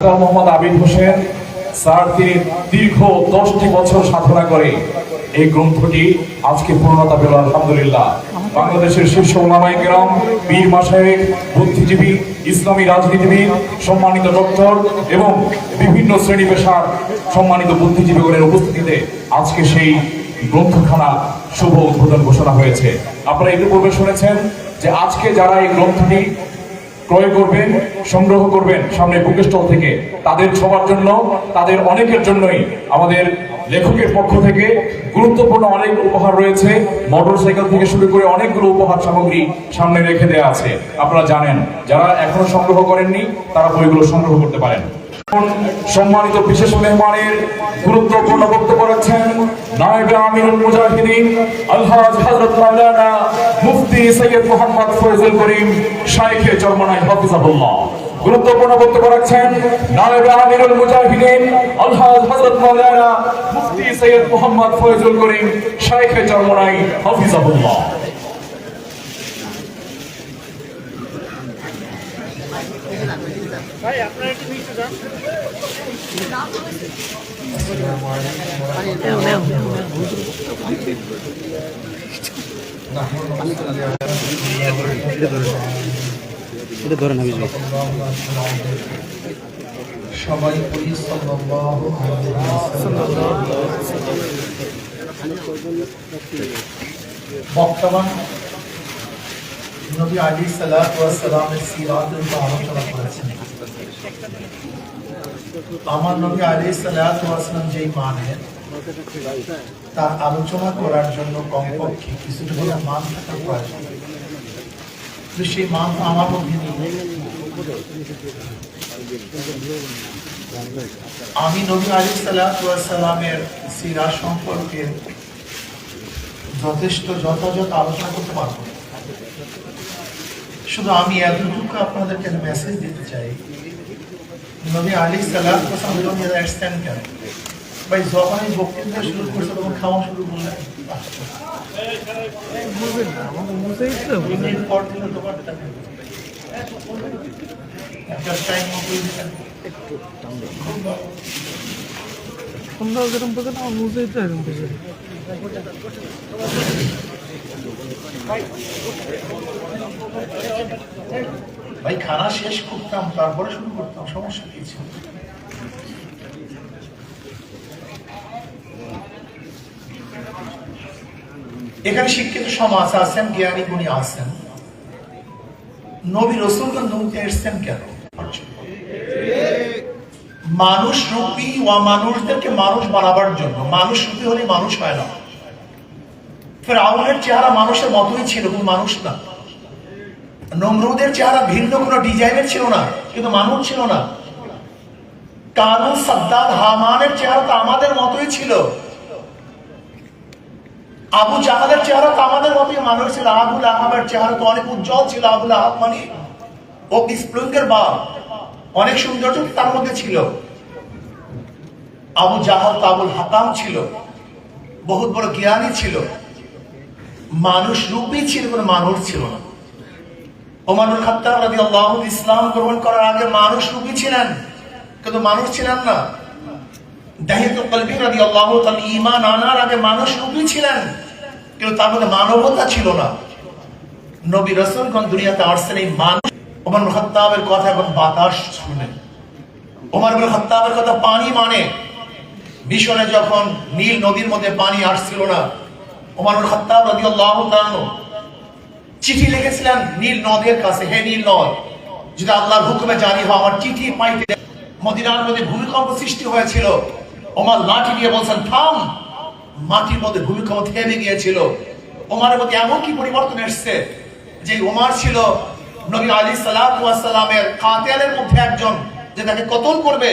Mohammad Abid Hossain sir তিনি দীর্ঘ দশটি বছর সাধনা করে এই গ্রন্থটি আজকে পূর্ণতা পেল, আলহামদুলিল্লাহ। বাংলাদেশের শীর্ষ ওলামাই কেরাম বীর মাসায়েক বুদ্ধিজীবী, ইসলামী রাজনীতিবিদ, সম্মানিত ডক্টর এবং বিভিন্ন শ্রেণি পেশার সম্মানিত বুদ্ধিজীবীগণের উপস্থিতিতে আজকে সেই গ্রন্থখানা শুভ উদ্বোধন ঘোষণা হয়েছে। আপনারা ইতিপূর্বে শুনেছেন যে আজকে যারা এই গ্রন্থটি ক্রয় করবেন, সংগ্রহ করবেন সামনে বুকেস্টল থেকে। তাদের সবার জন্য, তাদের অনেকের জন্যই আমাদের লেখকের পক্ষ থেকে গুরুত্বপূর্ণ অনেক উপহার রয়েছে। মোটর সাইকেল থেকে শুরু করে অনেকগুলো উপহার সামগ্রী সামনে রেখে দেওয়া আছে। আপনারা জানেন, যারা এখনও সংগ্রহ করেননি, তারা বইগুলো সংগ্রহ করতে পারেন। সম্মানিত বিশেষ মেহমানের গুরুত্বপূর্ণ বক্তব্য রাখছেন নায়েবে আমিরুল মুজাহিদিন আলহাজ হযরত মাওলানা মুফতি সৈয়দ মোহাম্মদ ফয়জুল করিম শাইখে চরমনাই হাফিজাহুল্লাহ। গুরুত্বপূর্ণ বক্তব্য রাখছেন নায়েবে আমিরুল মুজাহিদিন আলহাজ হযরত মাওলানা মুফতি সৈয়দ মোহাম্মদ ফয়জুল করিম শাইখে চরমনাই হাফিজাহুল্লাহ। এটা ধরে না বিজয়। সবাই বলি সাল্লাল্লাহু আলাইহি নবী আলী সালামের সিরাতের উপর আলোচনা করেছেন। আমার নবী আলী সালাম যেই মানের তার আলোচনা করার জন্য কমপক্ষে কিছুটা হলে মান থাকা প্রয়োজন। সেই মান আমার আমি নবী আলী সালামের সিরা সম্পর্কে যথেষ্ট যথাযথ আলোচনা করতে পারব। শুধু আমি এতটুকু আপনাদেরকে মেসেজ দিতে চাই নবী আলী সালাম আসতেন কেন ভাই যখন এই বক্তৃতা শুরু করছে তখন খাওয়া শুরু করলেন দিনের পর দিন তোমার একটা টাইম মতো দিতেন। খুব ভালো। তোমরা যেরকম বোঝে না বুঝেই তো এরকম বোঝে ভাই, খানা শেষ করতাম, তারপরে শুরু করতাম, সমস্যা কি এখানে শিক্ষিত সমাজ আছেন, জ্ঞানী গুণী আছেন। নবী রসুলগণ নৌকে এসছেন কেন? মানুষ রূপী ও মানুষদেরকে মানুষ বানাবার জন্য। মানুষ রূপী হলে মানুষ হয় না। ফের ফেরাউনের চেহারা মানুষের মতোই ছিল, কিন্তু মানুষ না। নমরুদের চেহারা ভিন্ন, কোনো ডিজাইনের ছিল না, কিন্তু মানুষ ছিল না। কারণ সাদ্দাদ হামানের চেহারা তো আমাদের মতোই ছিল। আবু জাহালের চেহারা তো আমাদের মতোই মানুষ ছিল। আবুল আহাবের চেহারা তো অনেক উজ্জ্বল ছিল। আবুল আহাব মানে ও স্প্রিঙ্গের বাপ অনেক সৌন্দর্য তার মধ্যে ছিল। আবু জাহাল তো আবুল হাকাম ছিল। বহুত বড় জ্ঞানী ছিল। মানুষ রূপী ছিল, কোনো মানুষ ছিল না। ওমানুল খাত্তাব রাদিয়াল্লাহু ইসলাম গ্রহণ করার আগে মানুষ রূপী ছিলেন। কিন্তু মানুষ ছিলেন না। ঈমান আনার আগে মানুষ ছিলেন। কিন্তু তার মধ্যে মানবতা ছিল না। নবী দুনিয়াতে কথা এবং বাতাস শুনে। কথা পানি মানে। মিশনে যখন নীল নদীর মধ্যে পানি আসছিল না ইবনে খাত্তাব রাদিয়াল্লাহু তাআলা চিঠি লিখেছিলেন নীল নদের কাছে। হে নীল নদ, যদি আল্লাহর হুকুমে জারি হওয়া আমার চিঠি পাইতে মদিনার মধ্যে ভূমিকম্প সৃষ্টি হয়েছিল। ওমার লাঠি দিয়ে বলছেন, থাম। মাটির মধ্যে ভূমিকম্প থেমে গিয়েছিল। ওমারের মধ্যে এমন কি পরিবর্তন এসছে যে ওমার ছিল নবী আলী সালামের কাতিয়ালের মধ্যে একজন যে তাকে কতল করবে?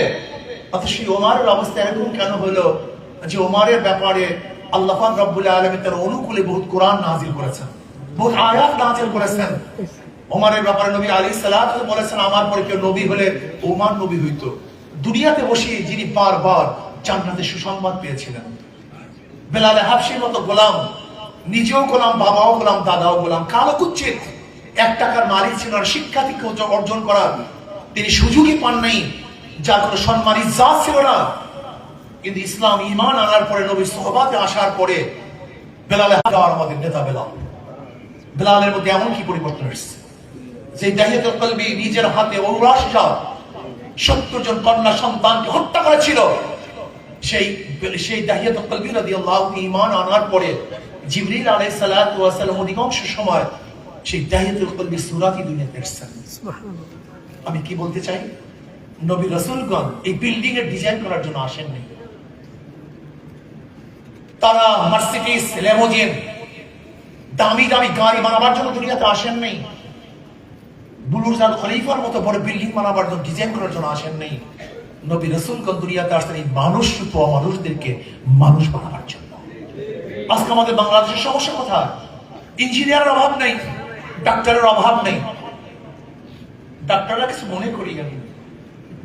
অথচ সেই ওমারের অবস্থা এরকম কেন হলো যে ওমারের ব্যাপারে আল্লাহ রব্বুল আলমী তার অনুকূলে বহুত কোরআন নাজিল করেছেন। আয়াত নাজিল করেছেন। ব্যাপারে নবী আলী সালাত বলেছেন, আমার পরে কেউ নবী হলে নবী হইতো। দুনিয়াতে বসে যিনি বারবার জান্নাতে সুসংবাদ পেয়েছিলেন। বেলালে হাফসির মতো গোলাম, নিজেও গোলাম, বাবাও গোলাম, দাদাও গোলাম, কালো কুচ্ছিত। এক টাকার মালিক ছিল আর শিক্ষা থেকে অর্জন করার। তিনি সুযোগই পান নাই, যার কোনো সম্মান ছিল না। কিন্তু ইসলাম ইমান আনার পরে নবীর সোহবাতে আসার পরে বেলালে হাজার আমাদের নেতা বেলাল। বেলালের মধ্যে এমন কি পরিবর্তন এসেছে যে দাহিয়াতুল কলবি নিজের হাতে ঔরাসা সত্তর জন কন্যা সন্তানকে হত্যা করেছিল। সেই সেই দাহিয়াতুল কলবি রাদিয়াল্লাহু ঈমান আনার পরে জিবরিল আলাইহিস সালাতু ওয়াস সালাম অধিকাংশ সময় সেই দাহিয়াতুল কলবি সূরাটি দুনিয়াতে এসেছেন আমি কি বলতে চাই? নবী রসুলগণ এই বিল্ডিং এর ডিজাইন করার জন্য আসেননি তারা দামি দামি গাড়ি বানাবার জন্য দুনিয়াতে আসেন নাই। বুলুরজান খলিফার মতো বড় বিল্ডিং বানাবার জন্য ডিজাইন করার জন্য আসেন নাই। নবী রসুলগণ দুনিয়াতে আসতেন এই মানুষ রূপ মানুষদেরকে মানুষ বানাবার জন্য। আজকে আমাদের বাংলাদেশের সমস্যা কোথায় ইঞ্জিনিয়ারের অভাব নেই, ডাক্তারের অভাব নেই। ডাক্তাররা কিছু মনে করি আমি,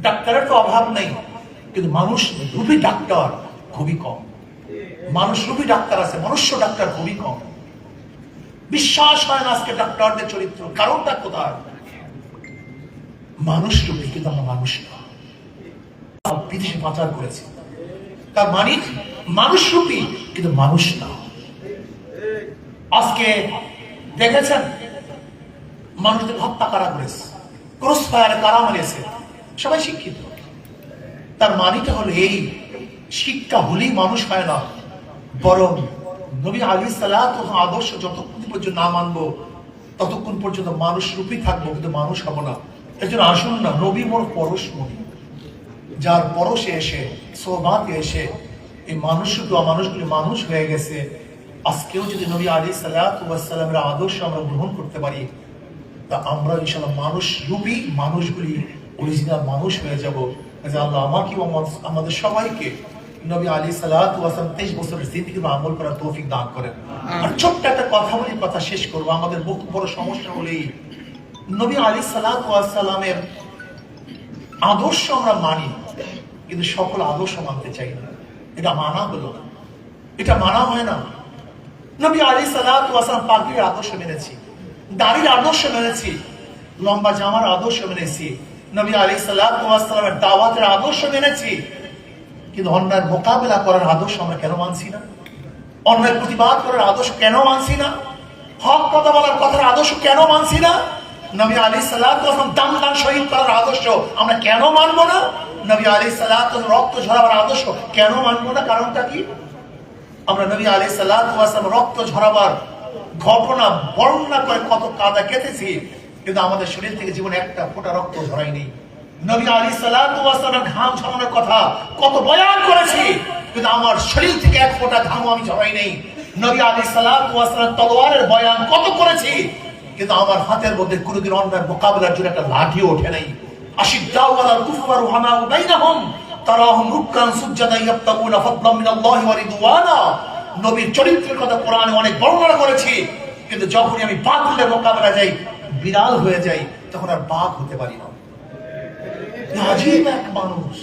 ডাক্তারের তো অভাব নেই, কিন্তু মানুষ রূপী ডাক্তার খুবই কম। মানুষ রূপী ডাক্তার আছে, মনুষ্য ডাক্তার খুবই কম। বিশ্বাস হয় না আজকে ডাক্তারদের চরিত্র। কারণটা কোথায়? মানুষ রূপী কিন্তু আমরা মানুষ না। বিদেশে পাচার তার মানে মানুষ রূপী, কিন্তু মানুষ না। আজকে দেখেছেন, মানুষদের হত্যা কারা করেছে? ক্রস কারা সবাই শিক্ষিত। তার মানিটা হলো এই, শিক্ষা হলেই মানুষ হয় না। বরং নবী আলী সালাহ তখন আদর্শ যতক্ষণ পর্যন্ত না মানবো, ততক্ষণ পর্যন্ত মানুষ রূপী থাকব, কিন্তু মানুষ হব না। এর জন্য আসুন না, নবী মোর পরশ মনি যার পরশে এসে, সৌভাগ্যে এসে, এই মানুষ শুধু মানুষগুলি মানুষ হয়ে গেছে। আজকেও যদি নবী আলী সাল্লামের আদর্শ আমরা গ্রহণ করতে পারি, তা আমরা ইনশাল্লাহ মানুষ রূপী মানুষগুলি অরিজিনাল মানুষ হয়ে যাব। আল্লাহ আমাকে আমাদের সবাইকে নবী আলী সাল্লাহাম তেইশ বছরের জিন্দিগি আমল করার তৌফিক দান করেন। আর ছোট্ট একটা কথা বলি কথা শেষ করব। আমাদের বহু বড় সমস্যা হলেই নবী আলী সাল্লাহামের আদর্শ আমরা মানি কিন্তু সকল আদর্শ মানতে চাই না। এটা মানা হলো না। এটা মানা হয় না। নবী আলী সাল্লাহাম পাখির আদর্শ মেনেছি দাড়ির আদর্শ মেনেছি লম্বা জামার আদর্শ মেনেছি নবী আলী সাল্লাহামের দাওয়াতের আদর্শ মেনেছি কিন্তু অন্যায়ের মোকাবেলা করার আদর্শ আমরা কেন মানছি না? অন্যায় প্রতিবাদ করার আদর্শ কেন মানছি না? হক কথা বলার কথার আদর্শ কেন মানছি না? নবী আলী সাল্লাহ দান দান শহীদ করার আদর্শ আমরা কেন মানব না? নবী আলী সাল্লাহ রক্ত ঝরাবার আদর্শ কেন মানব না? কারণটা কি? আমরা নবী আলী সাল্লাম রক্ত ঝরাবার ঘটনা, বর্ণনা করে কত কাদা কেটেছি, কিন্তু আমাদের শরীর থেকে জীবনে একটা ফোঁটা রক্ত ঝরায়নি। নবী আলী সাল্লামের ঘাম ঝরানোর কথা কত বয়ান করেছি, কিন্তু আমার শরীর থেকে এক ফোঁটা ঘাম আমি ঝরাই নেই। নবী আলী সাল্লাম তলোয়ারের বয়ান কত করেছি, কিন্তু আমার হাতের মধ্যে কোনোদিন অন্যায় মোকাবিলার জন্য একটা লাঠিও ওঠে নাই। নবীর চরিত্রের কথা কোরআনে অনেক বর্ণনা করেছি, কিন্তু যখনই আমি বাতিলের মোকাবেলা যাই, বিড়াল হয়ে যাই, তখন আর বাঘ হতে পারি না। আজীব এক মানুষ।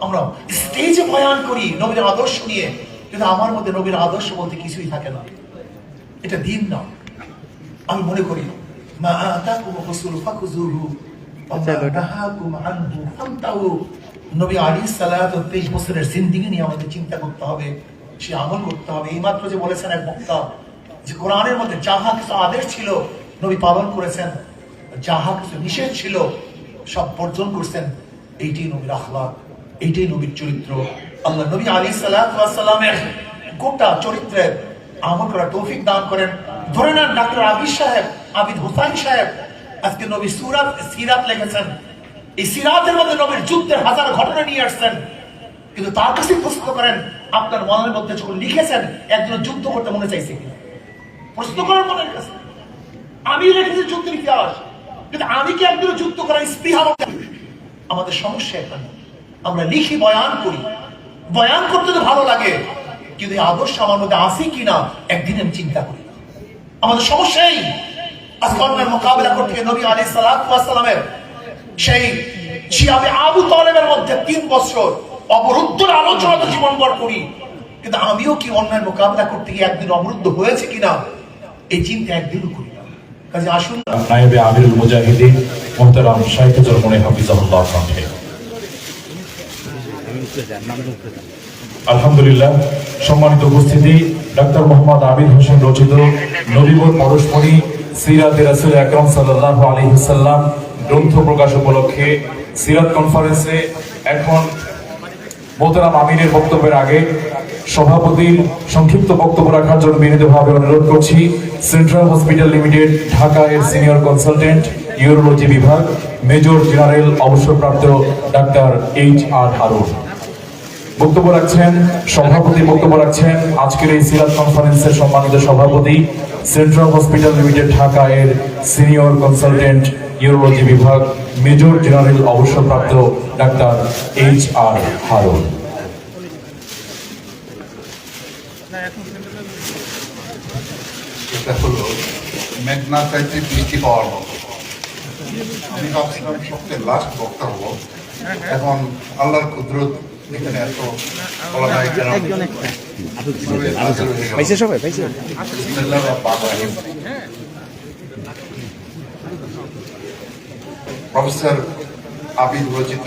আমরা স্টেজে বয়ান করি নবীর আদর্শ নিয়ে। কিন্তু আমার মধ্যে নবীর আদর্শ বলতে কিছুই থাকে না। এটা দিন না। আমি মনে করি, মা আতাকুম রাসূল ফাকুযুহু নবী আলী সালাত তেইশ বছরের জিন্দিগি নিয়ে আমাদের চিন্তা করতে হবে, সে আমল করতে হবে। এইমাত্র যে বলেছেন এক বক্তা, যে কোরআনের মধ্যে যাহা কিছু আদেশ ছিল, নবী পালন করেছেন, যাহা কিছু নিষেধ ছিল সব বর্জন করছেন, এইটাই নবীর আখলাক, এইটাই নবীর চরিত্র। আল্লাহ নবী আলী সালামের গোটা চরিত্রের আমল করার তৌফিক দান করেন। ধরে নেন ডাক্তার আবিদ সাহেব, আবিদ হোসাইন সাহেব, আজকে নবী সুরাত, সিরাত লিখেছেন। এই সিরাতের মধ্যে নবীর যুদ্ধের হাজার ঘটনা নিয়ে আসছেন। কিন্তু তার কাছে প্রশ্ন করেন, আপনার মনের মধ্যে যখন লিখেছেন, একজন যুদ্ধ করতে মনে চাইছে কিনা? প্রশ্ন করেন মনের কাছে। আমি লিখেছি যুদ্ধের ইতিহাস। কিন্তু আমি কি একজন যুদ্ধ করার স্পৃহা আমাদের সমস্যা এখানে। আমরা লিখি, বয়ান করি। বয়ান করতে তো ভালো লাগে, কিন্তু আদর্শ আমার মধ্যে কিনা একদিন আমি চিন্তা করি। আমাদের সমস্যাই মোকাবেলা করতে নবী আলী সেই আবু তলেবের মধ্যে তিন বছর অবরুদ্ধ আলোচনা তো জীবন বর করি। কিন্তু আমিও কি অন্যের মোকাবেলা করতে গিয়ে একদিন অবরুদ্ধ হয়েছে কিনা? এই চিন্তা একদিনও করি। কাজে আসুন। নায়েবে আমিরুল মুজাহিদিন মোহতারাম মনে হাফিজাহুল্লাহ আলহামদুলিল্লাহ, সম্মানিত উপস্থিতি, ডাক্তার মোহাম্মদ আবিদ হোসেন রচিত নবীবর পরশমণি, সিরাত রাসুল আকরম সাল্লাহ আলী সাল্লাম গ্রন্থ প্রকাশ উপলক্ষে সিরাত কনফারেন্সে এখন মোহতারাম আমিনের বক্তব্যের আগে সভাপতির সংক্ষিপ্ত বক্তব্য রাখার জন্য বিনীতভাবে অনুরোধ করছি। সেন্ট্রাল হসপিটাল লিমিটেড, ঢাকা এর সিনিয়র কনসালটেন্ট, ইউরোলজি বিভাগ, মেজর জেনারেল অবসরপ্রাপ্ত ডাক্তার এইচ আর হারুন। বক্তব্য রাখছেন, সভাপতি বক্তব্য রাখছেন আজকের এই সিরাত কনফারেন্সের সম্মানিত সভাপতি, সেন্ট্রাল হসপিটাল লিমিটেড, ঢাকা এর সিনিয়র কনসালটেন্ট, ইউরোলজি বিভাগ, মেজর জেনারেল অবসরপ্রাপ্ত ডাক্তার এইচ আর হারুন। এটা হলো মেঘনা চাইতে বৃষ্টি পাওয়ার মতো। আমি ভাবছিলাম সবচেয়ে লাস্ট বক্তা হব। এখন আল্লাহর কুদরত এখানে এত বলা যায়। প্রফেসর আবিদ রচিত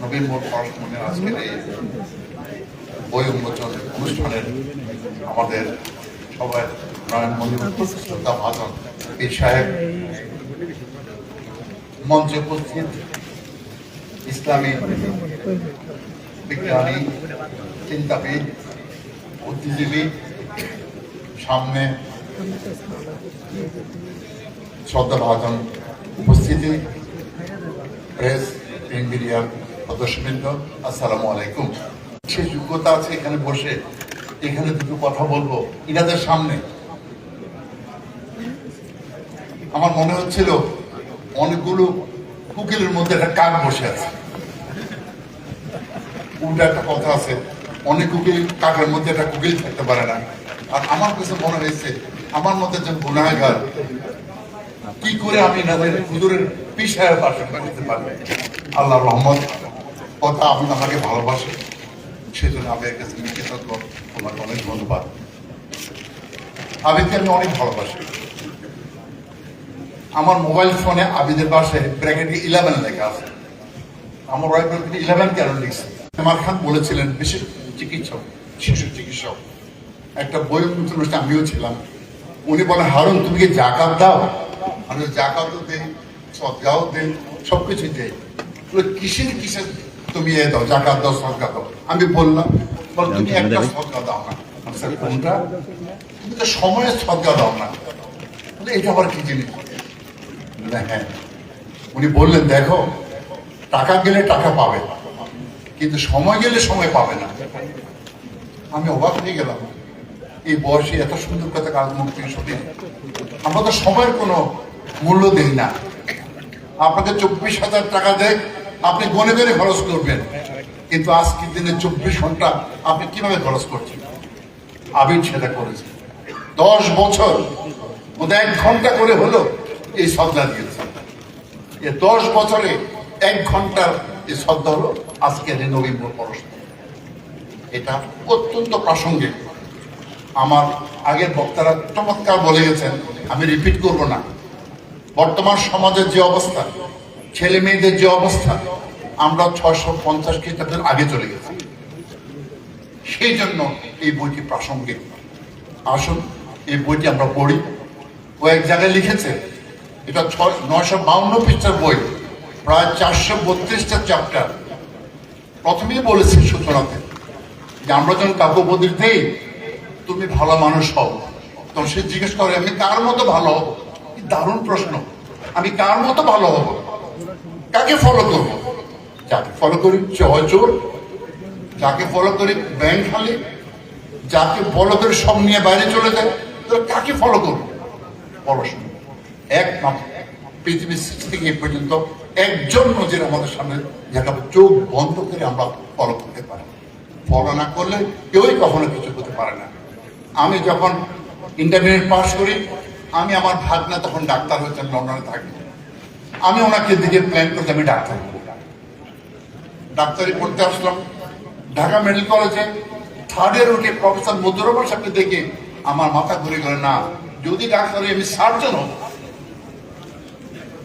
নবীন মোট পড়াশোনার আজকের এই বই উন্মোচন অনুষ্ঠানের আমাদের সবাই মঞ্চে উপস্থিত, ইসলামী বিজ্ঞানী, চিন্তাবিদ, বুদ্ধিজীবী, সামনে শ্রদ্ধা ভাজন উপস্থিতি, প্রেস প্রিন্ট মিডিয়ার সদস্যবৃন্দ আসসালামু আলাইকুম। সে যোগ্যতা আছে এখানে বসে, এখানে দুটো কথা বলব ইনাদের সামনে। আমার মনে হচ্ছিল অনেকগুলো কুকিলের মধ্যে একটা কাক বসে আছে। উল্টা একটা কথা আছে, অনেক কুকিল কাকের মধ্যে একটা কুকিল থাকতে পারে না। আর আমার কাছে মনে হয়েছে, আমার মধ্যে যে গুণাগার, কি করে আমি নাদের হুজুরের পিসায়ের পাশে করতে পারবে আল্লাহ রহমত, কথা আপনি আমাকে ভালোবাসে সেজন্য আমি এর কাছে কৃতজ্ঞ। তোমাকে অনেক ধন্যবাদ। আবিদকে আমি অনেক ভালোবাসি। আমার মোবাইল ফোনে আবিদের পাশে ব্র্যাকেটে ইলেভেন লেখা আছে। আমার ওয়াইফ ইলেভেন কেন লিখছে? আমার খান বলেছিলেন বিশেষ চিকিৎসক শিশু চিকিৎসক। একটা বই অনুষ্ঠানে আমিও ছিলাম। উনি বলেন হারুন তুমি কি জাকাত দাও? আমি জাকাতও দেই সদগাও দেই সবকিছু দেই। বলে কিসের কিসের তুমি এ দাও জাকাত দাও সদগা দাও? আমি বললাম বল তুমি একটা সদগা দাও না। কোনটা? তুমি তো সময়ের সদগা দাও না। এটা আবার কি জিনিস? হ্যাঁ উনি বললেন, দেখো, টাকা গেলে টাকা পাবে, কিন্তু সময় গেলে সময় পাবে না। আমি অবাক হয়ে গেলাম। এই বয়সে এত সুন্দর কথা কাজ মুখ আমরা তো সময়ের কোনো মূল্য দিই না। আপনাকে চব্বিশ হাজার টাকা দেয়, আপনি গনে গনে খরচ করবেন। কিন্তু আজকের দিনে চব্বিশ ঘণ্টা আপনি কীভাবে খরচ করছেন? আবির সেটা করেছে। দশ বছর এক ঘণ্টা করে হলো। এই সদলা দিয়েছে। এ দশ বছরে এক ঘণ্টার এই শ্রদ্ধা হলো আজকের এই নবীন পরস্পর এটা অত্যন্ত প্রাসঙ্গিক। আমার আগের বক্তারা চমৎকার বলে গেছেন, আমি রিপিট করব না। বর্তমান সমাজের যে অবস্থা, ছেলে মেয়েদের যে অবস্থা, আমরা ছয়শো পঞ্চাশ খ্রিস্টাব্দের আগে চলে গেছি। সেই জন্য এই বইটি প্রাসঙ্গিক। আসুন, এই বইটি আমরা পড়ি। ও এক জায়গায় লিখেছে এটা ছয় নয়শো বাউন্ন পৃষ্ঠার বই, প্রায় চারশো বত্রিশটা চ্যাপ্টার প্রথমেই বলেছি সূচনাতে যে আমরা যখন কাব্য উপদেশ দেই, তুমি ভালো মানুষ হও। তখন সে জিজ্ঞেস করে, আমি কার মতো ভালো হব? দারুণ প্রশ্ন। আমি কার মতো ভালো হব? কাকে ফলো করব? যাকে ফলো করি জয় চোর যাকে ফলো করি ব্যাংক খালি যাকে ফলো করে সব নিয়ে বাইরে চলে যায় তো কাকে ফলো করব? পড়াশোনা। একমাত্র পৃথিবীর সৃষ্টি থেকে এ পর্যন্ত একজন নজির আমাদের সামনে যাকে চোখ বন্ধ করে আমরা ফলো করতে পারি। ফলো না করলে কেউই কখনো কিছু করতে পারে না। আমি যখন ইন্টারমিডিয়েট পাস করি, আমি আমার ভাগনা তখন ডাক্তার হয়েছেন লন্ডনে থাকি। আমি ওনাকে দিকে প্ল্যান করতে আমি ডাক্তার হব। ডাক্তারি পড়তে আসলাম। ঢাকা মেডিকেল কলেজে থার্ড ইয়ার উঠে প্রফেসর মধুরমা সাহেবকে দেখে আমার মাথা ঘুরে গেল, না, যদি ডাক্তার আমি সার্জন হব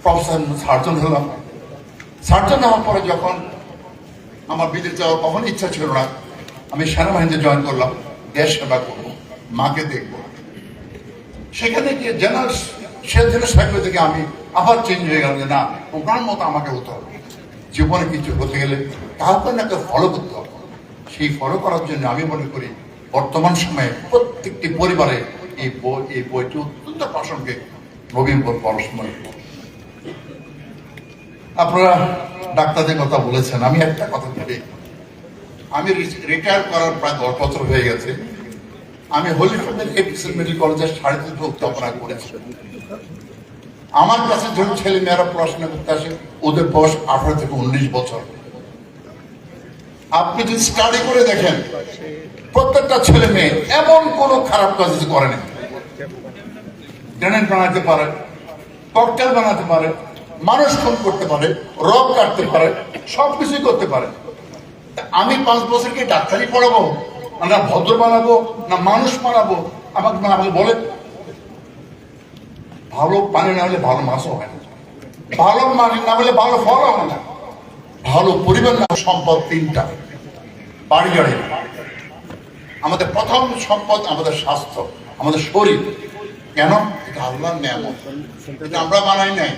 প্রফেসর সার্জন হলাম। সার্জন হওয়ার পরে যখন আমার বিদেশ যাওয়ার কখনো ইচ্ছা ছিল না, আমি সেনাবাহিনীতে জয়েন করলাম, দেশ সেবা করব, মাকে দেখব। সেখানে গিয়ে জেনারেল সে জেনারেল থেকে আমি আবার চেঞ্জ হয়ে গেলাম যে, না, ওনার মতো আমাকে হতে হবে। জীবনে কিছু হতে গেলে কাউকে না কেউ ফলো করতে হবে। সেই ফলো করার জন্য আমি মনে করি, বর্তমান সময়ে প্রত্যেকটি পরিবারে এই বই, এই বইটি অত্যন্ত প্রাসঙ্গিক। নবীনপুর পরস্ময় আপনারা ডাক্তারদের কথা বলেছেন, আমি একটা কথা বলি। আমি রিটায়ার করার প্রায় দশ বছর হয়ে গেছে। আমি হলিফ্রেন্ডের এপিসেল মেডিকেল কলেজের সাড়ে তিন উদ্যাপনা করেছি। আমার কাছে যখন ছেলে মেয়েরা পড়াশোনা করতে আসে, ওদের বয়স আঠারো থেকে উনিশ বছর। আপনি যদি স্টাডি করে দেখেন, প্রত্যেকটা ছেলে মেয়ে এমন কোন খারাপ কাজ করে না। গ্রেনেড বানাতে পারে ককটেল বানাতে পারে মানুষ খুন করতে পারে রক কাটতে পারে, সবকিছুই করতে পারে। আমি পাঁচ বছর কি ডাক্তারি পড়াবো, না ভদ্র বানাবো, না মানুষ বানাবো? আমাকে আমাকে বলে ভালো পানি না হলে ভালো মাছও হয় না। ভালো মানি না হলে ভালো ফল হয় না। ভালো পরিবার না সম্পদ তিনটা। বাড়ি গাড়ি আমাদের প্রথম সম্পদ আমাদের স্বাস্থ্য, আমাদের শরীর। কেন? এটা আল্লাহর নিয়ামত। এটা আমরা বানাই নাই।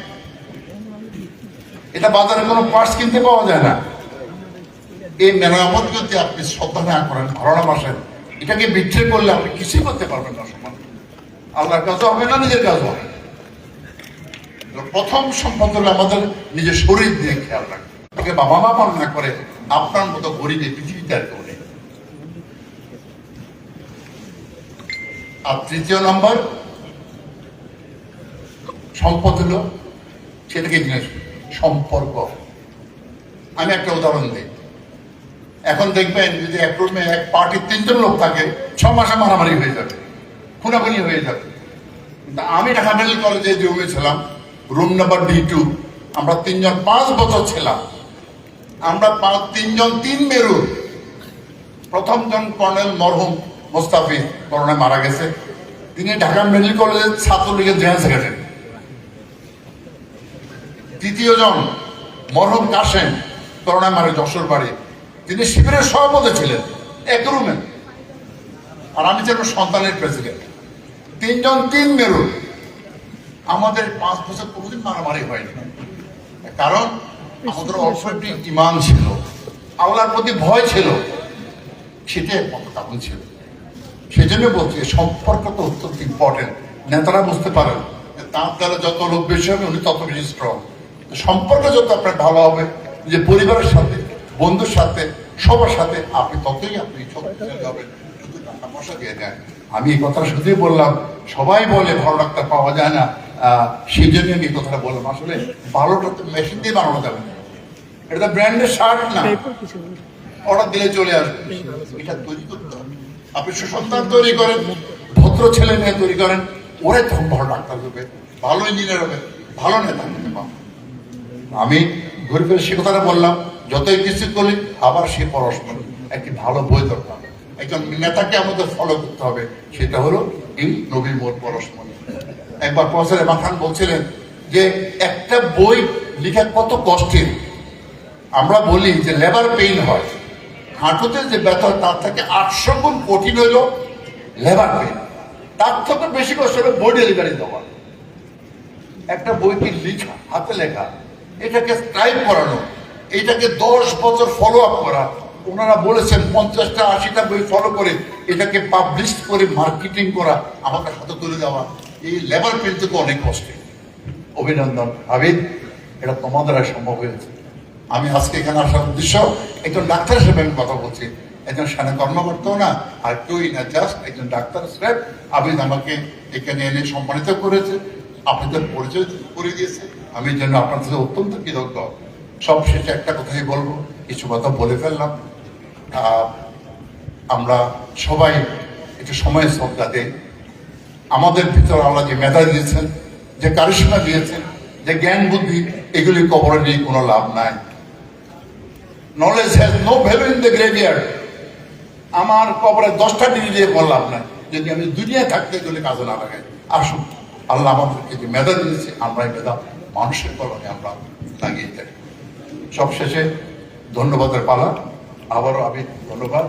এটা বাজারে কোনো পার্টস কিনতে পাওয়া যায় না। এই মেরামত যদি আপনি শ্রদ্ধা না করেন ঘরনা বাসেন, এটাকে বিক্রি করলে আপনি কিছুই করতে পারবেন না সমান। আল্লাহর কাছে হবে না নিজের কাজ হবে। প্রথম সম্পদ হলো আমাদের নিজের শরীর দিয়ে খেয়াল রাখবে বাবা মা পালন না করে, আপনার মতো গরিব পৃথিবীতে আর কেউ নেই। আর তৃতীয় নম্বর, সম্পদ হলো সেটাকে জিনিস সম্পর্ক। আমি একটা উদাহরণ দিই। এখন দেখবেন যদি এক রুমে এক পার্টির তিনজন লোক থাকে, ছ মাসে মারামারি হয়ে যাবে, খুনাখুনি হয়ে যাবে। কিন্তু আমি ঢাকা মেডিকেল কলেজে যে রুমে ছিলাম, রুম নাম্বার ডি টু, আমরা তিনজন পাঁচ বছর ছিলাম। আমরা পাঁচ, তিনজন তিন মেরু। প্রথম জন কর্নেল মরহুম মোস্তাফিজ, করোনায় মারা গেছে। তিনি ঢাকা মেডিকেল কলেজের ছাত্রলীগের জেনারেল সেক্রেটারি। তৃতীয় জন মরহুম কাসেম, করোনায় মারা যশোর বাড়ি। তিনি শিবিরের সভাপতি ছিলেন, এক রুমে। আর আমি ছিলাম সন্তানের প্রেসিডেন্ট। তিনজন তিন মেরু আমাদের পাঁচ বছর কোনোদিন মারামারি হয়নি। কারণ আমাদের অল্প একটি ইমান ছিল। আল্লাহর প্রতি ভয় ছিল। সেটাই একমাত্র কারণ ছিল। সেই জন্য বলছি সম্পর্ক তো অত্যন্ত ইম্পর্টেন্ট নেতারা বুঝতে পারেন তার দ্বারা যত লোক বেশি হবে, উনি তত বেশি স্ট্রং সম্পর্ক যত আপনার ভালো হবে যে পরিবারের সাথে বন্ধুর সাথে সবার সাথে আপনি ততই আপনি শক্তিশালী হবেন। শুধু টাকা পয়সা দিয়ে দেন। আমি এই কথা শুধুই বললাম সবাই বলে ভালো ডাক্তার পাওয়া যায় না। সেই জন্য আমি এই কথাটা বললাম। আসলে ভালো ডাক্তার মেশিন দিয়ে বানানো যাবে না। এটা তো ব্র্যান্ডের শার্ট না। অর্ডার দিলে চলে আসবে। এটা তৈরি করতে হবে। আপনি সুসন্তান তৈরি করেন ভদ্র ছেলে মেয়ে তৈরি করেন ওরাই তখন ভালো ডাক্তার হবে ভালো ইঞ্জিনিয়ার হবে ভালো নেতা হতে পারবে। আমি ঘুরে ফিরে সে কথাটা বললাম, যতই নিশ্চিত করলি, আবার সে পড়াশোনা একটি ভালো বই দরকার। একজন নেতাকে আমাদের ফলো করতে হবে, সেটা হলো এই নবীর মোট পড়াশোনা একবার প্রফেসর এমা খান বলছিলেন যে, একটা বই লেখা কত কষ্টের। আমরা বলি যে লেবার পেইন হয়। হাঁটুতে যে ব্যথা তার থেকে আটশো গুণ কঠিন হইল লেবার পেইন তার থেকে বেশি কষ্ট হলো বই ডেলিভারি দেওয়া। একটা বইকে লিখা, হাতে লেখা এটাকে টাইপ করানো, এটাকে দশ বছর ফলো আপ করা। ওনারা বলেছেন পঞ্চাশটা, আশিটা বই ফলো করে এটাকে পাবলিশ করে মার্কেটিং করা আমাদের হাতে তুলে দেওয়া। এই লেবার পেন থেকে অনেক কষ্টে। অভিনন্দন। আবিদ এটা তোমাদের সম্ভব হয়েছে। আমি আজকে এখানে আসার উদ্দেশ্য, একজন ডাক্তার হিসেবে আমি কথা বলছি। একজন সেনা কর্মকর্তাও না, আর কেউই না জাস্ট একজন ডাক্তার স্যার আবিদ আমাকে এখানে এনে সম্মানিত করেছে, আপনাদের পরিচয় করে দিয়েছে। আমি যেন আপনার থেকে অত্যন্ত কৃতজ্ঞ। সব শেষে একটা কথাই বলব, কিছু কথা বলে ফেললাম। আমরা সবাই একটু সময় শ্রদ্ধা দেই আমাদের ভিতরে আল্লাহ যে মেধা দিয়েছেন, যে কারিশমা দিয়েছেন, যে জ্ঞান বুদ্ধি, এগুলি কবরে নিয়ে কোনো লাভ নাই। Knowledge has no value in the graveyard আমার কবরে দশটা ডিগ্রি দিয়ে কোনো লাভ নাই। যদি আমি দুনিয়ায় থাকতে এগুলি কাজে না লাগাই। আসুন, আল্লাহ আমাদেরকে যে মেধা দিয়েছে আমরা এই মেধা। মানুষের কলমে আমরা লাগিয়ে যাই সবশেষে ধন্যবাদের পালা। আবারও আবিদ ধন্যবাদ।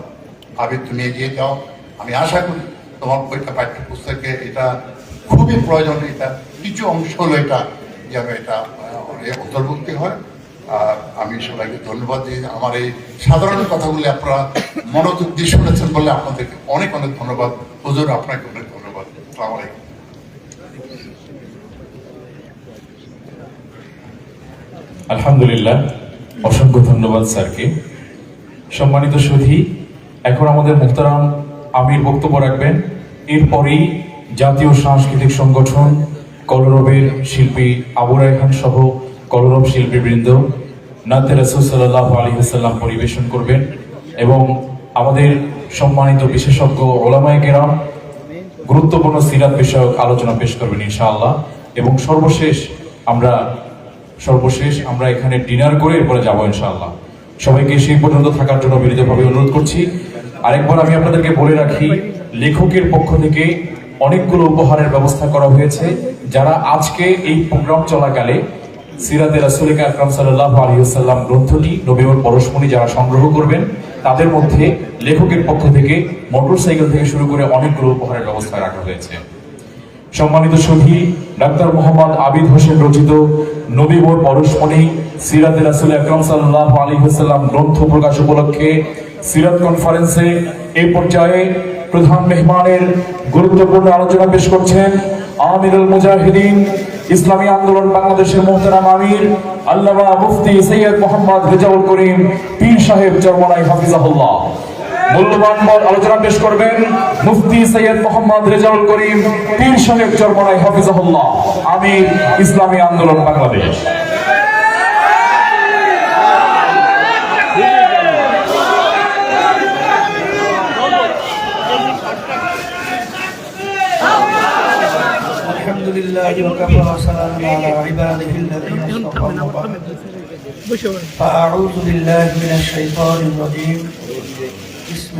আবিদ তুমি এগিয়ে যাও। আমি আশা করি তোমার বইটা পাঠ্যপুস্তকে এটা খুবই প্রয়োজন এটা কিছু অংশ হলো এটা যেন এটা অন্তর্ভুক্তি হয়। আর আমি সবাইকে ধন্যবাদ দিই। আমার এই সাধারণ কথাগুলি আপনারা মনোযোগ দিয়ে শুনেছেন বলে আপনাদেরকে অনেক অনেক ধন্যবাদ। হুজুর, আপনাকে অনেক ধন্যবাদ। আসসালামু আলাইকুম। আলহামদুলিল্লাহ, অসংখ্য ধন্যবাদ স্যারকে। সম্মানিত সুধী, এখন আমাদের মুক্তারাম আমির বক্তব্য রাখবেন। এরপরেই জাতীয় সাংস্কৃতিক সংগঠন কলরবের শিল্পী আবু রায়হান সহ কলরব শিল্পীবৃন্দ নাতে রসুল সাল্লাহ পরিবেশন করবেন এবং আমাদের সম্মানিত বিশেষজ্ঞ ওলামায় কেরাম, গুরুত্বপূর্ণ সিরাত বিষয়ক আলোচনা পেশ করবেন ইনশাআল্লাহ। এবং সর্বশেষ আমরা সর্বশেষ আমরা এখানে ডিনার করে এরপরে যাব ইনশাআল্লাহ। সবাইকে সেই পর্যন্ত থাকার জন্য বিনীতভাবে অনুরোধ করছি। আরেকবার আমি আপনাদেরকে বলে রাখি, লেখকের পক্ষ থেকে অনেকগুলো উপহারের ব্যবস্থা করা হয়েছে। যারা আজকে এই প্রোগ্রাম চলাকালে সিরাতে রাসুলিক আকরাম সাল্লাহ আলহিহাল্লাম গ্রন্থটি নবীর পরশমণি যারা সংগ্রহ করবেন, তাদের মধ্যে লেখকের পক্ষ থেকে মোটরসাইকেল থেকে শুরু করে অনেকগুলো উপহারের ব্যবস্থা রাখা হয়েছে। সম্মানিত সখী, ডাক্তার মোহাম্মদ আবিদ হোসেন রচিত নবীবর পরশমণি, সিরাতে রাসুল আকরম সাল্লাহ আলী হাসাল্লাম গ্রন্থ প্রকাশ উপলক্ষে সিরাত কনফারেন্সে এই পর্যায়ে প্রধান মেহমানের গুরুত্বপূর্ণ আলোচনা পেশ করছেন আমিরুল মুজাহিদিন, ইসলামী আন্দোলন বাংলাদেশের মোহতারাম আমির, আল্লামা মুফতি সৈয়দ মোহাম্মদ রেজাউল করিম পীর সাহেব চরমনাই হাফিজাহুল্লাহ। মূল্যবান পদ আলোচনা পেশ করবেন মুফতি সৈয়দ মোহাম্মদ রেজাউল করিম পীর সাহেব চরমনাই হাফিজাহুল্লাহ আমির ইসলামী আন্দোলন বাংলাদেশ الحمد لله وكفى وسلام على عباده الذين اصطفى أما بعد. বসে বলেন। فأعوذ بالله من الشيطان الرجيم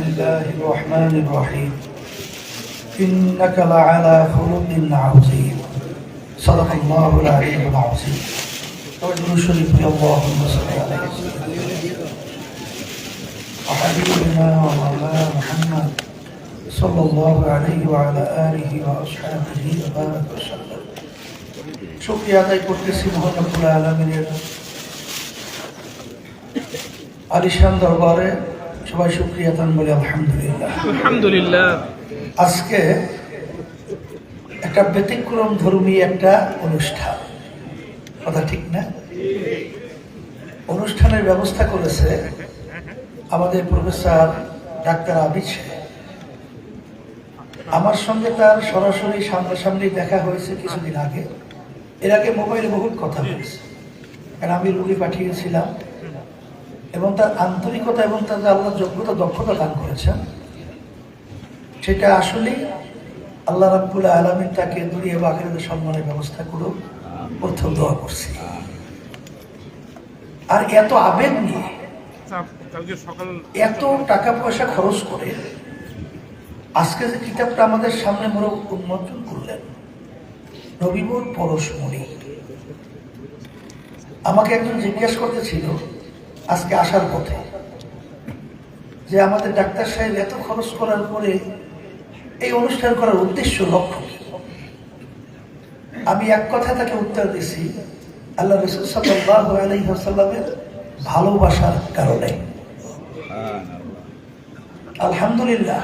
بسم الله الرحمن الرحيم إنك لعلى خلق عظيم صدق الله العلي العظيم وجل شريف اللهم صل عليه وسلم وحبيبنا ومولانا محمد صلى الله عليه وعلى آله وأصحابه وبارك وسلم শুক্রিয়া আদায় করতেছি মহানবুল আলমিনের আলিশান দরবারে সবাই শুক্রিয়া তান বলে আলহামদুলিল্লাহ। আলহামদুলিল্লাহ। আজকে একটা ব্যতিক্রম ধর্মী একটা অনুষ্ঠান। কথা ঠিক না? অনুষ্ঠানের ব্যবস্থা করেছে আমাদের প্রফেসর ডাক্তার আবিদ আমার সঙ্গে তার সরাসরি সামনাসামনি দেখা হয়েছে কিছুদিন আগে। এর আগে মোবাইলে বহুত কথা হয়েছে। কারণ আমি রুগী পাঠিয়েছিলাম। এবং তার আন্তরিকতা এবং তার আল্লাহ যোগ্যতা, দক্ষতা দান করেছেন, সেটা আসলেই আল্লাহ রাব্বুল আলমিন তাকে দুনিয়া বা সম্মানের ব্যবস্থা করুক। প্রথম দোয়া করছি। আর এত আবেগ নিয়ে, এত টাকা পয়সা খরচ করে আজকে যে কিতাবটা আমাদের সামনে বড় উন্মোচন করলেন রবিবর পরশমণি। আমাকে একজন জিজ্ঞেস করতেছিল আজকে আসার পথে। যে আমাদের ডাক্তার সাহেব এত খরচ করার পরে এই অনুষ্ঠান করার উদ্দেশ্য লক্ষ্য আমি এক কথা তাকে উত্তর দিছি, আল্লাহ রসুল সাল্লাহ আলহিহাসাল্লামের ভালোবাসার কারণে। আলহামদুলিল্লাহ,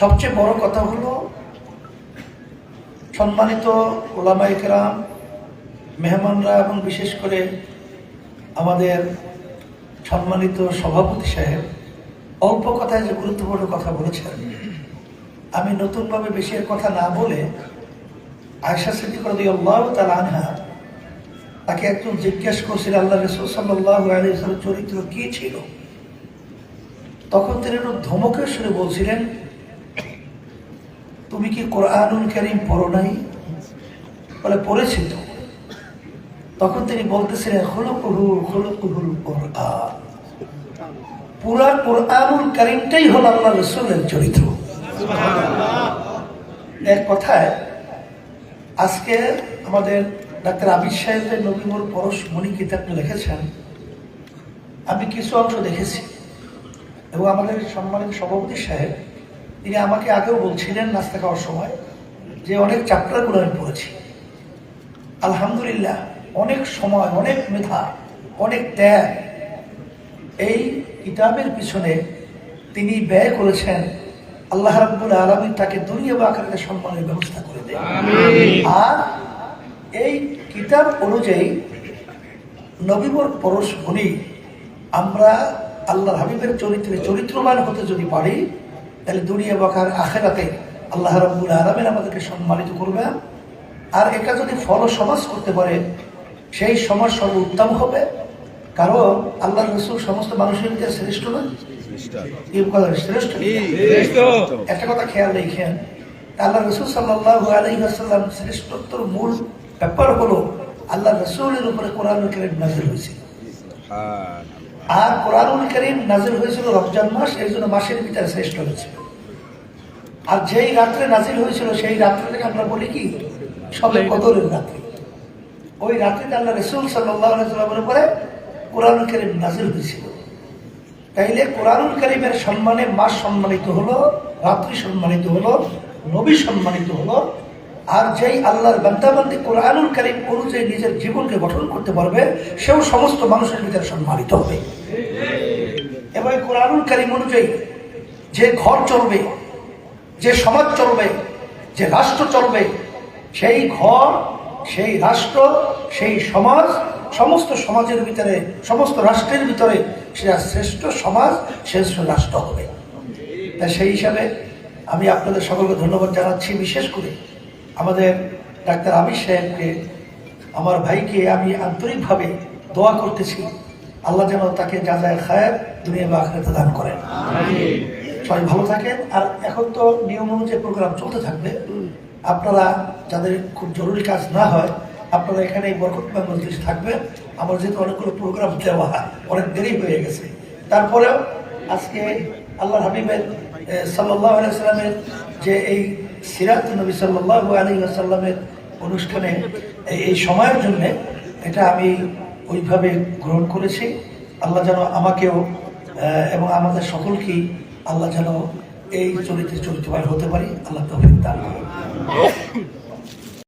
সবচেয়ে বড় কথা হলো সম্মানিত ওলামা ইকরাম মেহমানরা এবং বিশেষ করে আমাদের সম্মানিত সভাপতি সাহেব অল্প কথায় যে গুরুত্বপূর্ণ কথা বলেছেন, আমি নতুনভাবে বেশি কথা না বলে আয়সা সিদ্দিক রাদিয়াল্লাহু তাআলা আনহা তাকে একজন জিজ্ঞেস করছিল আল্লাহ রসুল সাল্লাল্লাহু আলাইহি চরিত্র কি ছিল? তখন তিনি ধমকের সুরে বলছিলেন, তুমি কি কোরআনুল করিম পড়ো নাই? বলে, পড়েছি তো। তখন তিনি বলতেছিলেন হলো হলুকুহু হলুকুহুল কোরআন। পুরা কোরআনুল করিমটাই হল আল্লাহ রসুলের চরিত্র। এক কথায়, আজকে আমাদের ডাক্তার আবিদ সাহেব যে নবীমুর পরশ মণি কিতাবটা লিখেছেন, আমি কিছু অংশ দেখেছি। এবং আমাদের সম্মানিত সভাপতি সাহেব, তিনি আমাকে আগেও বলছিলেন নাস্তা খাওয়ার সময়, যে অনেক চ্যাপ্টারগুলো আমি পড়েছি। আলহামদুলিল্লাহ অনেক সময় অনেক মেধা অনেক ত্যাগ। এই কিতাবের পিছনে তিনি ব্যয় করেছেন আল্লাহ রাব্বুল আলমী তাকে দুনিয়া বা আকারে সম্মানের ব্যবস্থা করে দেয় আর এই কিতাব অনুযায়ী নবীবর পরশ গুণী আমরা আল্লাহ হাবিবের চরিত্রে চরিত্রবান হতে যদি পারি তাহলে দুনিয়া বাকার আখেরাতে আল্লাহ রাব্বুল আলমেন আমাদেরকে সম্মানিত করবেন। আর এটা যদি ফল সমাজ করতে পারে সেই সমাজ সর্ব উত্তম হবে। কারণ আল্লাহ রসুল সমস্ত মানুষের ভিতরে শ্রেষ্ঠ না? শ্রেষ্ঠ একটা কথা খেয়াল রেখেন আল্লাহ রসুল সাল্লাহ আলহিহাসাল্লাম শ্রেষ্ঠত্বর মূল ব্যাপার হলো আল্লাহ রসুলের উপরে কোরআন করিম নাজির হয়েছিল। আর কোরআনুল করিম নাজির হয়েছিল রমজান মাস এই জন্য মাসের ভিতরে শ্রেষ্ঠ হয়েছিল। আর যেই রাত্রে নাজির হয়েছিল সেই রাত্রিটাকে আমরা বলি কি সবে কদরের রাত্রি। ওই রাত্রিতে আল্লাহ রসুল সাল্লামের উপরে কোরআন করিম নাজির হয়েছিল তাইলে কোরআনুল করিমের সম্মানে মাস সম্মানিত হলো রাত্রি সম্মানিত হলো, নবী সম্মানিত হলো, আর যেই আল্লাহর বান্দাবান্দি কোরআনুল করিম অনুযায়ী নিজের জীবনকে গঠন করতে পারবে, সেও সমস্ত মানুষের ভিতরে সম্মানিত হবে। এবং কোরআনুল করিম অনুযায়ী যে ঘর চলবে, যে সমাজ চলবে, যে রাষ্ট্র চলবে, সেই ঘর সেই রাষ্ট্র সেই সমাজ সমস্ত সমাজের ভিতরে সমস্ত রাষ্ট্রের ভিতরে সেটা শ্রেষ্ঠ সমাজ শ্রেষ্ঠ রাষ্ট্র হবে। তাই সেই হিসাবে আমি আপনাদের সকলকে ধন্যবাদ জানাচ্ছি বিশেষ করে আমাদের ডাক্তার আমির সাহেবকে আমার ভাইকে আমি আন্তরিকভাবে দোয়া করতেছি আল্লাহ যেন তাকে যা যায় খায় দুনিয়া বা আখেরাতে দান করেন। সবাই ভালো থাকেন। আর এখন তো নিয়ম অনুযায়ী প্রোগ্রাম চলতে থাকবে। আপনারা যাদের খুব জরুরি কাজ না হয়, আপনারা এখানে বরকত মজলিস থাকবেন আমার যেহেতু অনেকগুলো প্রোগ্রাম দেওয়া, অনেক দেরি হয়ে গেছে। তারপরেও আজকে আল্লাহ হাবিবের সাল্লাহ আলাইসাল্লামের যে এই সিরাত নবী সাল্লাহ সাল্লামের অনুষ্ঠানে এই- সময়ের জন্য এটা আমি ওইভাবে গ্রহণ করেছি। আল্লাহ যেন আমাকেও এবং আমাদের সকলকেই আল্লাহ যেন এই চরিত্রে চরিত্রবান হতে পারি। আল্লাহ তৌফিক করুন।